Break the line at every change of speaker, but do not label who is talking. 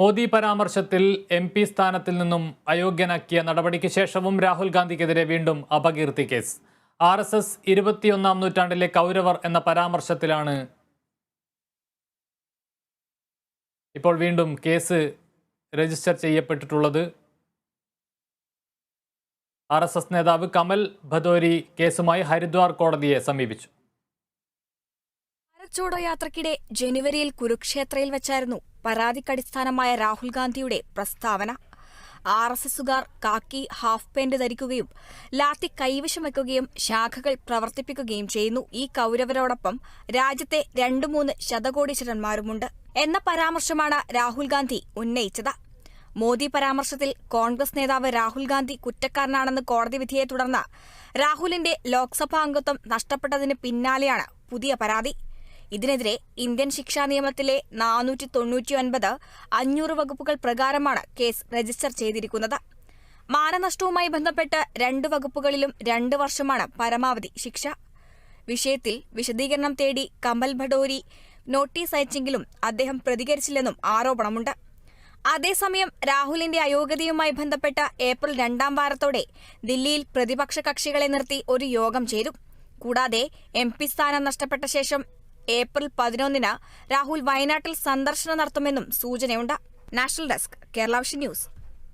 മോദി പരാമർശത്തിൽ M P സ്ഥാനത്തിൽ നിന്നും അയോഗ്യനാക്കിയ നടപടിക്ക് ശേഷവും രാഹുൽ ഗാന്ധിക്കെതിരെ വീണ്ടും അപകീർത്തി കേസ്. ആർ എസ് എസ് ഇരുപത്തിയൊന്നാം നൂറ്റാണ്ടിലെ കൗരവർ എന്ന പരാമർശത്തിലാണ് ഇപ്പോൾ വീണ്ടും കേസ് രജിസ്റ്റർ ചെയ്യപ്പെട്ടിട്ടുള്ളത്. ആർ നേതാവ് കമൽ ഭദോരി കേസുമായി ഹരിദ്വാർ കോടതിയെ സമീപിച്ചു.
ഭാരത് യാത്രക്കിടെ ജനുവരിയിൽ കുരുക്ഷേത്രയിൽ വെച്ചായിരുന്നു പരാതിക്കടിസ്ഥാനമായ രാഹുൽ ഗാന്ധിയുടെ പ്രസ്താവന. ആർ എസ് എസുകാർ കാക്കി ഹാഫ് പാന്റ് ധരിക്കുകയും ലാത്തി കൈവശം വയ്ക്കുകയും ശാഖകൾ പ്രവർത്തിപ്പിക്കുകയും ചെയ്യുന്നു. ഈ കൗരവരോടൊപ്പം രാജ്യത്തെ രണ്ടു മൂന്ന് ശതകോടീശ്വരന്മാരുമുണ്ട് എന്ന പരാമർശമാണ് രാഹുൽ ഗാന്ധി ഉന്നയിച്ചത്. മോദി പരാമർശത്തിൽ കോൺഗ്രസ് നേതാവ് രാഹുൽ ഗാന്ധി കുറ്റക്കാരനാണെന്ന് കോടതി വിധിയെ തുടർന്ന് രാഹുലിന്റെ ലോക്സഭാ അംഗത്വം നഷ്ടപ്പെട്ടതിന് പിന്നാലെയാണ് പുതിയ പരാതി. ഇതിനെതിരെ ഇന്ത്യൻ ശിക്ഷാ നിയമത്തിലെ നാനൂറ്റി തൊണ്ണൂറ്റി ഒൻപത് അഞ്ഞൂറ് വകുപ്പുകൾ പ്രകാരമാണ് കേസ് രജിസ്റ്റർ ചെയ്തിരിക്കുന്നത്. മാനനഷ്ടവുമായി ബന്ധപ്പെട്ട് രണ്ട് വകുപ്പുകളിലും രണ്ട് വർഷമാണ് പരമാവധി ശിക്ഷ. വിഷയത്തിൽ വിശദീകരണം തേടി കമൽ ഭഡോരി നോട്ടീസ് അയച്ചെങ്കിലും അദ്ദേഹം പ്രതികരിച്ചില്ലെന്നും ആരോപണമുണ്ട്. അതേസമയം രാഹുലിന്റെ അയോഗ്യതയുമായി ബന്ധപ്പെട്ട ഏപ്രിൽ രണ്ടാം വാരത്തോടെ ദില്ലിയിൽ പ്രതിപക്ഷ കക്ഷികളെ നിർത്തി ഒരു യോഗം ചേരും. കൂടാതെ എം പി സ്ഥാനം നഷ്ടപ്പെട്ട ശേഷം ഏപ്രിൽ പതിനൊന്നിന് രാഹുൽ വയനാട്ടിൽ സന്ദർശനം നടത്തുമെന്നും സൂചനയുണ്ട്. National desk Kerala vision news.